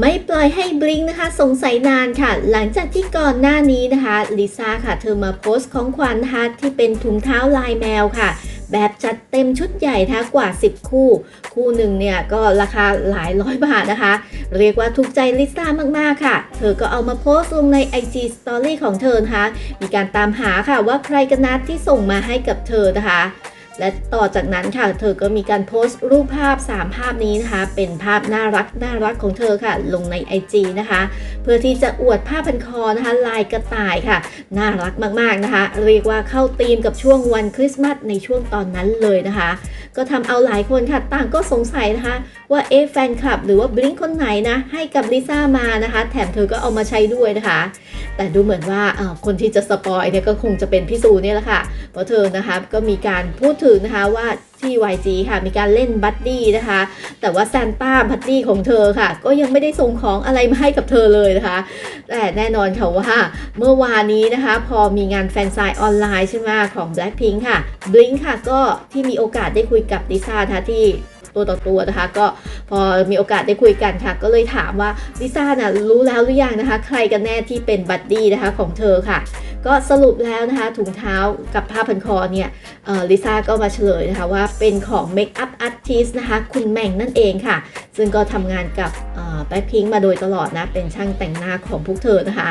ไม่ปล่อยให้บลิงนะคะ สงสัยนานค่ะ หลังจากที่ก่อนหน้านี้นะคะลิซ่าค่ะ เธอมาโพสต์ของขวัญนะคะที่เป็นถุงเท้าลายแมวค่ะ แบบจัดเต็มชุดใหญ่นะคะกว่า 10 คู่ คู่หนึ่งเนี่ยก็ราคาหลายร้อยบาทนะคะ เรียกว่าถูกใจลิซ่ามาก ๆ ค่ะ เธอก็เอามาโพสต์ลงใน IG Story ของเธอนะคะ มีการตามหาค่ะว่าใครกันนะที่ส่งมาให้กับเธอนะคะ และต่อจากนั้นค่ะ เธอก็มีการโพสต์รูปภาพ 3 ภาพนี้นะคะ เป็นภาพน่ารักน่ารักของเธอค่ะ ลงใน IG นะคะ เพื่อที่จะอวดผ้าพันคอนะคะ ลายกระต่ายค่ะ น่ารักมากๆนะคะ เรียกว่าเข้าธีมกับช่วงวันคริสต์มาสในช่วงตอนนั้นเลยนะคะ ก็ทำเอาหลายคนค่ะ ต่างก็สงสัยนะคะ ว่าเอ๊ะแฟนคลับ หรือว่าบลิงคนไหนนะ ให้กับลิซ่ามานะคะ แถมเธอก็เอามาใช้ด้วยนะคะ แต่ดูเหมือนว่าคนที่จะสปอยเนี่ยก็คงจะเป็นพี่ซูเนี่ยแหละค่ะเพราะเธอนะคะก็มีการพูดถึงนะคะว่าที่ YG ค่ะมีการเล่นบัดดี้นะคะ แต่ว่าซานต้าบัดดี้ของเธอค่ะ ก็ยังไม่ได้ส่งของอะไรมาให้กับเธอเลยนะคะ แต่แน่นอนค่ะว่าเมื่อวานนี้นะคะ พอมีงานแฟนไซน์ออนไลน์ใช่ไหมของ Blackpink ค่ะ Blink ค่ะ ก็ที่มีโอกาสได้คุยกับลิซ่านะคะที่ตัวต่อตัวนะคะก็พอมีโอกาสได้คุยกันค่ะ ก็เลยถามว่าลิซ่าน่ะรู้แล้วหรือยังนะคะ ใครกันแน่ที่เป็นบัดดี้นะคะของเธอค่ะ ก็สรุปแล้วนะคะถุงเท้ากับผ้าพันคอเนี่ยลิซ่าก็มาเฉลยนะคะว่าเป็นของเมคอัพอาร์ติสนะคะคุณแม่งนั่นเองค่ะ ซึ่งก็ทำงานกับแบ็คพิงมาโดยตลอดนะ เป็นช่างแต่งหน้าของพวกเธอนะคะ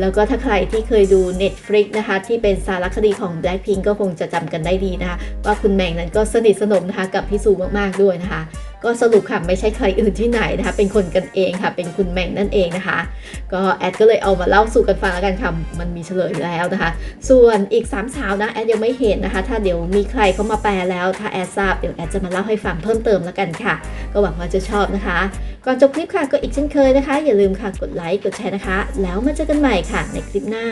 แล้วก็ถ้าใครที่เคยดู Netflix นะคะ ที่เป็นสารคดีของ Blackpink ก็คงจะจำกันได้ดีนะคะ ว่าคุณแม่งนั้นก็สนิทสนมนะคะกับพี่ซูมาก ๆ ด้วยนะคะ ก็สรุปค่ะไม่ใช่ใครอื่นที่ไหนนะคะ เป็นคนกันเองค่ะ เป็นคุณแม่งนั่นเองนะคะ ก็แอดก็เลยเอามาเล่าสู่กันฟังแล้วกันค่ะ มันมีเฉลยแล้วนะคะ ส่วนอีก 3 สาวนะแอดยังไม่เห็นนะคะ ถ้าเดี๋ยวมีใครเข้ามาแปลแล้ว ถ้าแอดทราบเดี๋ยวแอดจะมาเล่าให้ฟังเพิ่มเติมแล้วกันค่ะ ก็หวังว่าจะชอบนะคะ ก่อนจบคลิปค่ะก็อีกเช่นเคยนะคะ อย่าลืมค่ะกดไลค์กดแชร์นะคะ แล้วมาเจอกันใหม่ค่ะในคลิปหน้า